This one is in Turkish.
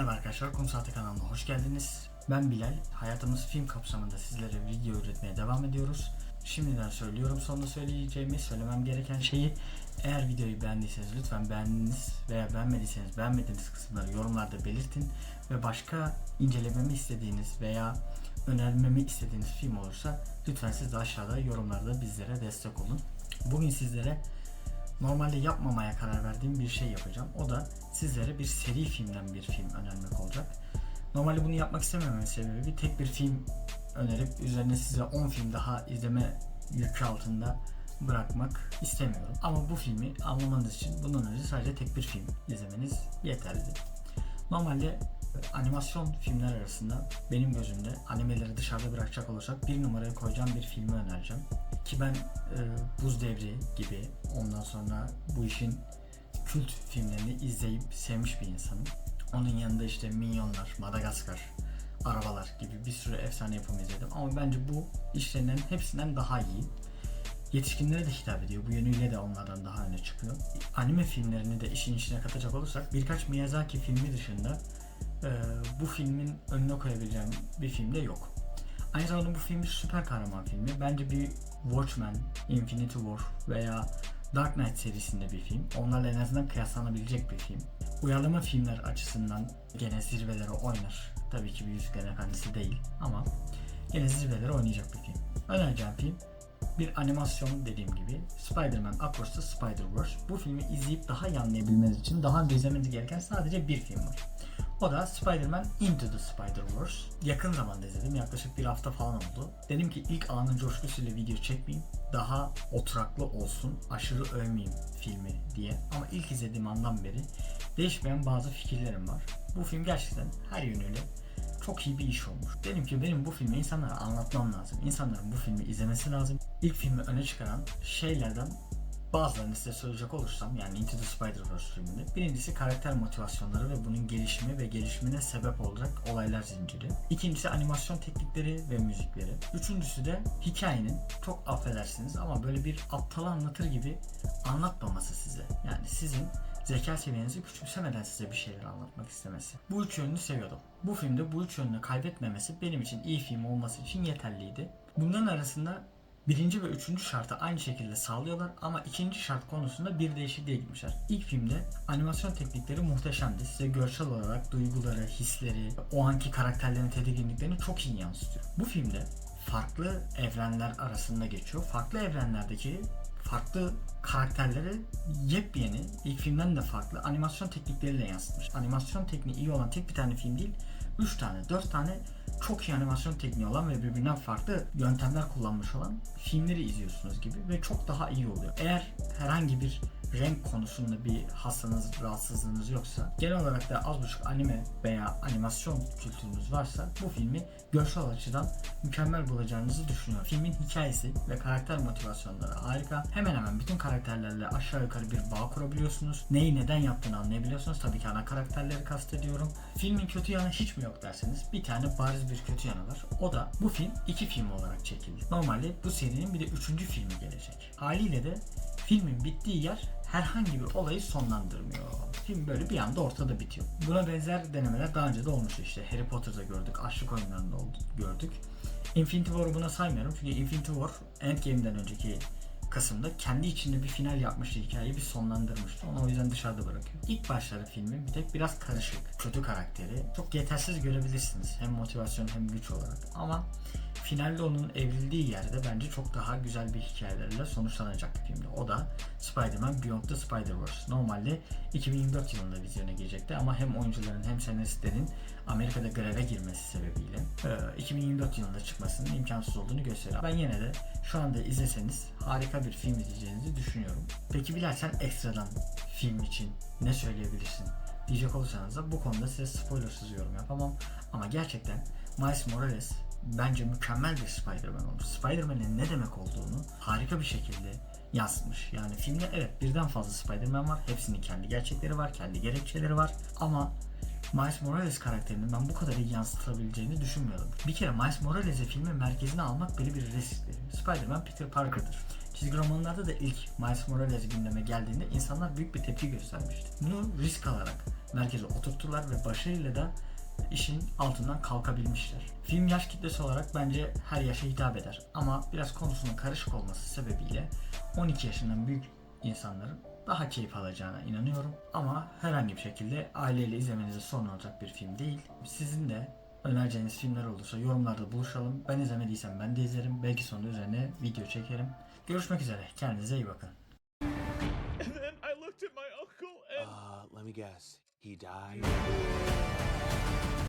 arkadaşlar, Kum Saati kanalına hoş geldiniz. Ben Bilal. Hayatımız film kapsamında sizlere video üretmeye devam ediyoruz. Şimdiden söylüyorum sonunda söyleyeceğimi, söylemem gereken şeyi. Eğer videoyu beğendiyseniz lütfen beğendiniz veya beğenmediyseniz beğenmediğiniz kısımları yorumlarda belirtin. Ve başka incelememi istediğiniz veya önermemi istediğiniz film olursa lütfen siz de aşağıda yorumlarda bizlere destek olun. Bugün sizlere normalde yapmamaya karar verdiğim bir şey yapacağım. O da sizlere bir seri filmden bir film önermek olacak. Normalde bunu yapmak istemememin sebebi tek bir film önerip üzerine size 10 film daha izleme yükü altında bırakmak istemiyorum. Ama bu filmi anlamanız için bundan önce sadece tek bir film izlemeniz yeterli. Normalde animasyon filmler arasında benim gözümde animeleri dışarıda bırakacak olursak bir numaraya koyacağım bir filmi önereceğim. Ki ben e, Buz Devri gibi ondan sonra bu işin kült filmlerini izleyip sevmiş bir insanım. Onun yanında işte Minyonlar, Madagaskar, Arabalar gibi bir sürü efsane yapım izledim. Ama bence bu işlerinden hepsinden daha iyi. Yetişkinlere de hitap ediyor. Bu yönüyle de onlardan daha öne çıkıyor. Anime filmlerini de işin içine katacak olursak birkaç Miyazaki filmi dışında e, bu filmin önüne koyabileceğim bir film de yok. Aynı zamanda bu film bir süper kahraman filmi. Bence bir Watchmen, Infinity War veya Dark Knight serisinde bir film. Onlarla en azından kıyaslanabilecek bir film. Uyarlama filmler açısından gene zirvelere oynar. Tabii ki bir Yüzüklerin Efendisi değil ama gene zirvelere oynayacak bir film. Önereceğim film bir animasyon dediğim gibi Spider-Man Across the Spider-Verse. Bu filmi izleyip daha iyi anlayabilmeniz için daha önce izlemeniz gereken sadece bir film var. O da Spider-Man Into the Spider-Verse. Yakın zamanda izledim. Yaklaşık bir hafta falan oldu. Dedim ki ilk anın coşkusuyla video çekmeyeyim. Daha oturaklı olsun. Aşırı övmeyeyim filmi diye. Ama ilk izlediğim andan beri değişmeyen bazı fikirlerim var. Bu film gerçekten her yönüyle çok iyi bir iş olmuş. Dedim ki benim bu filmi insanlara anlatmam lazım. İnsanların bu filmi izlemesi lazım. İlk filmi öne çıkaran şeylerden bazılarını size söyleyecek olursam yani Into the Spider-Verse filminde birincisi karakter motivasyonları ve bunun gelişimi ve gelişimine sebep olacak olaylar zinciri. İkincisi animasyon teknikleri ve müzikleri. Üçüncüsü de hikayenin çok affedersiniz ama böyle bir aptal anlatır gibi anlatmaması size. Yani sizin zeka seviyenizi küçümsemeden size bir şeyler anlatmak istemesi. Bu üç yönünü seviyordum. Bu filmde bu üç yönünü kaybetmemesi benim için iyi film olması için yeterliydi. Bunların arasında birinci ve üçüncü şartı aynı şekilde sağlıyorlar ama ikinci şart konusunda bir değişikliğe gitmişler. İlk filmde animasyon teknikleri muhteşemdi. Size görsel olarak duyguları, hisleri, o anki karakterlerin tedirginliklerini çok iyi yansıtıyor. Bu filmde farklı evrenler arasında geçiyor. Farklı evrenlerdeki farklı karakterleri yepyeni, ilk filmden de farklı animasyon teknikleriyle yansıtmış. Animasyon tekniği iyi olan tek bir tane film değil, 3 tane, 4 tane çok iyi animasyon tekniği olan ve birbirinden farklı yöntemler kullanmış olan filmleri izliyorsunuz gibi ve çok daha iyi oluyor. Eğer herhangi bir renk konusunda bir hastanız, rahatsızlığınız yoksa genel olarak da az buçuk anime veya animasyon kültürünüz varsa bu filmi görsel açıdan mükemmel bulacağınızı düşünüyorum. Filmin hikayesi ve karakter motivasyonları harika. Hemen hemen bütün karakterlerle aşağı yukarı bir bağ kurabiliyorsunuz. Neyi neden yaptığını anlayabiliyorsunuz. Tabii ki ana karakterleri kastediyorum. Filmin kötü yanı hiç mi yok derseniz bir tane bariz bir kötü yanı var. O da bu film iki film olarak çekildi. Normalde bu serinin bir de üçüncü filmi gelecek. Haliyle de filmin bittiği yer herhangi bir olayı sonlandırmıyor. Film böyle bir anda ortada bitiyor. Buna benzer denemeler daha önce de olmuş işte. Harry Potter'da gördük, Aşık Oyunları'nda gördük. Infinity War'u buna saymıyorum çünkü Infinity War Endgame'den önceki kısımda kendi içinde bir final yapmıştı hikayeyi bir sonlandırmıştı. Onu o yüzden dışarıda bırakıyor. İlk başları filmin bir tek biraz karışık. Kötü karakteri. Çok yetersiz görebilirsiniz. Hem motivasyon hem güç olarak. Ama finalde onun evrildiği yerde bence çok daha güzel bir hikayelerle sonuçlanacak bir filmdi. O da Spider-Man Beyond the Spider-Verse. Normalde 2024 yılında vizyona girecekti ama hem oyuncuların hem senaristlerin Amerika'da greve girmesi sebebiyle e, 2024 yılında çıkmasının imkansız olduğunu gösteriyor. Ben yine de şu anda izleseniz harika bir film izleyeceğinizi düşünüyorum. Peki Bilal sen ekstradan film için ne söyleyebilirsin? Diyecek olursanız da bu konuda size spoilersız yorum yapamam. Ama gerçekten Miles Morales bence mükemmel bir Spider-Man olmuş. Spider-Man'in ne demek olduğunu harika bir şekilde yansıtmış. Yani filmde evet birden fazla Spider-Man var. Hepsinin kendi gerçekleri var, kendi gerekçeleri var. Ama Miles Morales karakterinin ben bu kadar iyi yansıtılabileceğini düşünmüyordum. Bir kere Miles Morales'i filmin merkezine almak bile bir riskti. Spider-Man Peter Parker'dır. Çizgi romanlarda da ilk Miles Morales gündeme geldiğinde insanlar büyük bir tepki göstermişti. Bunu risk alarak merkeze oturttular ve başarıyla da işin altından kalkabilmişler. Film yaş kitlesi olarak bence her yaşa hitap eder ama biraz konusunun karışık olması sebebiyle 12 yaşından büyük insanların daha keyif alacağına inanıyorum. Ama herhangi bir şekilde aileyle izlemenize sorun olacak bir film değil. Sizin de önereceğiniz filmler olursa yorumlarda buluşalım. Ben izlemediysem ben de izlerim. Belki sonunda üzerine video çekerim. Görüşmek üzere. Kendinize iyi bakın. Let me guess. He died.